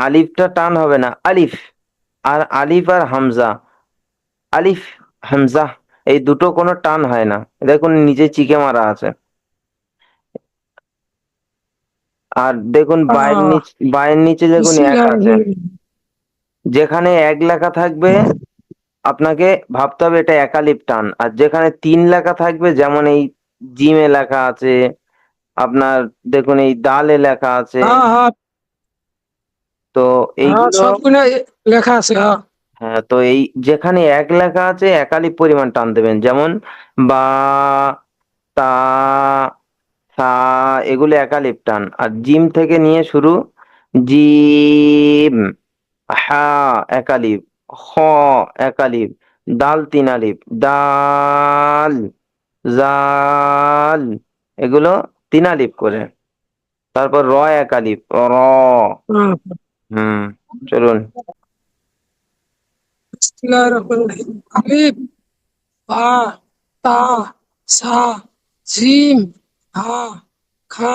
আলিফটা টান হবে না। আলিফ আর আলিফ আর হামজা। আলিফ হামজা এই দুটো কোনো টান হয় না। দেখুন নিচে চিকে মারা আছে। আর দেখুন বায়ের নিচে বায়ের নিচে দেখুন এক আছে। যেখানে এক লেখা থাকবে আপনাকে ভাবতে হবে এটা একালিপ টান। আর যেখানে তিন লেখা থাকবে যেমন এই জিমে লেখা আছে আপনার দেখুন এই দালে লেখা আছে। হ্যাঁ হ্যাঁ তো হ্যাঁ এইগুলো সবগুলো লেখা আছে হ্যাঁ। হ্যাঁ তো এই যেখানে এক লেখা আছে একালিপ পরিমাণ টান দেবেন। যেমন বা তা সা এগুলো একালিপ টান। আর জিম থেকে নিয়ে শুরু জিম হা একালিপ খ একালিপ দাল তিন আলিপ দাল জাল এগুলো তিন আলিপ করে। তারপর র একালিপ র। হ্যাঁ। হুম চলুন। বিসমিল্লাহির রহমানির আলিফ বা তা সা জিম হা খা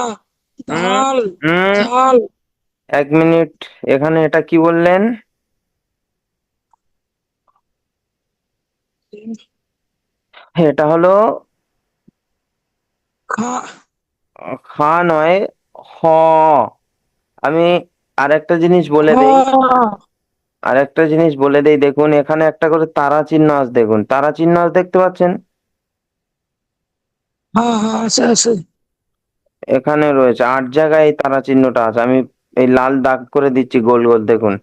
দাল এক মিনিট এখানে এটা কি বললেন? এটা হলো খা। খা নয় হ। আমি আরেকটা জিনিস বলে দেই। হ্যাঁ। আরেকটা জিনিস বলে দেই দেখুন এখানে একটা করে তারা চিহ্ন আছে দেখুন। তারা চিহ্ন আছে দেখতে পাচ্ছেন? হ্যাঁ হ্যাঁ এখানে রয়েছে আট জায়গায় এই তারা চিহ্নটা আছে। আমি এই লাল দাগ করে দিচ্ছি গোল গোল দেখুন।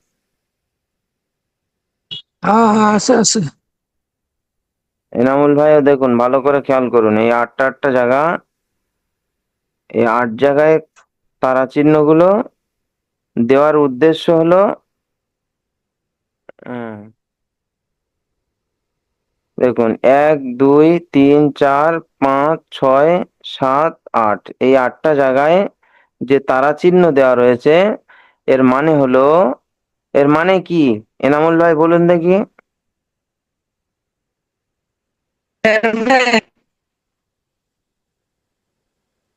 হ্যাঁ হ্যাঁ এনামুল ভাইও দেখুন ভালো করে খেয়াল করুন। এই আটটা আটটা জায়গা এই আট জায়গায় তারা চিহ্নগুলো দেওয়ার উদ্দেশ্য হলো দেখুন, এক, দুই, তিন, চার, পাঁচ, ছয়, সাত, আট। এই আটটা জায়গায় যে তারা চিহ্ন দেওয়া রয়েছে, এর মানে হলো, এর মানে কি? এনামুল ভাই, বলুন দেখি।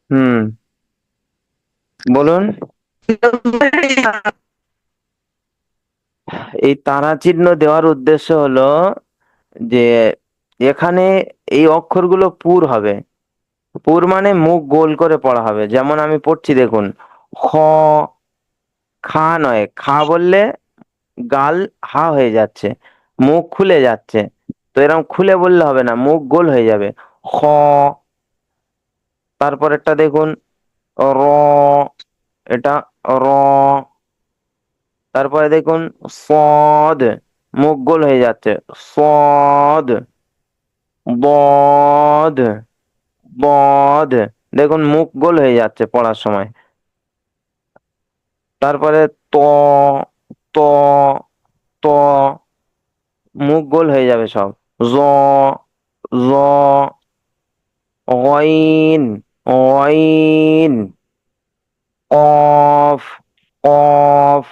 হুম। বলুন। এই তারা চিহ্ন দেওয়ার উদ্দেশ্য হলো যে এখানে এই অক্ষরগুলো পুর হবে। পুর মানে মুখ গোল করে পড়া হবে। যেমন আমি পড়ছি, দেখুন। খ, খা নয়। খা বললে গাল হা হয়ে যাচ্ছে, মুখ খুলে যাচ্ছে। তো এরকম খুলে বললে হবে না, মুখ গোল হয়ে যাবে। খ, তারপরেরটা দেখুন। র এটা র। তারপরে দেখুন, সদ, মুখ হয়ে যাচ্ছে। সদ, বদ বদ। দেখুন, মুখ গোল হয়ে যাচ্ছে পড়ার সময়। তারপরে ত ত ত, মুখ গোল হয়ে যাবে সব। জ জ গইন। কফ কফ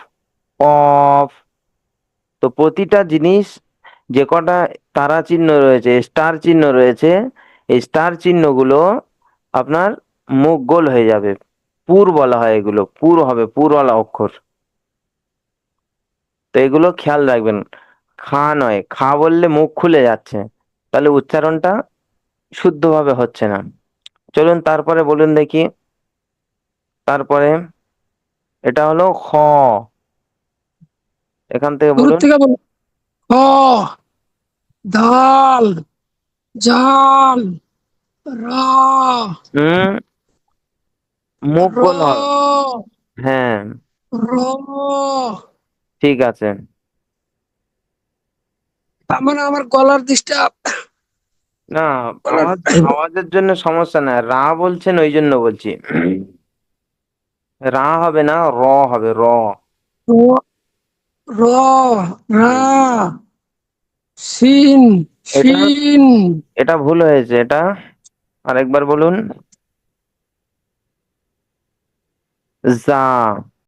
কফ তো প্রতিটা জিনিস যে কটা তারা চিহ্ন রয়েছে, স্টার চিহ্ন রয়েছে, এই স্টার চিহ্নগুলো আপনার মুখ গোল হয়ে যাবে। পুর বলা হয় এগুলো, পুর হবে, পুরওয়ালা অক্ষর। তো এগুলো খেয়াল রাখবেন, খা নয়, খা বললে মুখ খুলে যাচ্ছে। তাহলে উচ্চারণটা শুদ্ধভাবে হচ্ছে না। চলুন তারপরে বলুন দেখি। তারপরে এটা হলো খ। এখান থেকে বলুন। থেকে বলুন। খ। দাল। জাল। রা। হুম। মুখ র। হ্যাঁ। র। ঠিক আছে। তার মানে আমার গলার ডিস্টার্ব না আওয়াজের জন্য সমস্যা না রা বলছেন ওই জন্য বলছি। রা হবে না র হবে র। র রা সিন এটা- সিন। এটা ভুল হয়েছে এটা আরেকবার বলুন। জা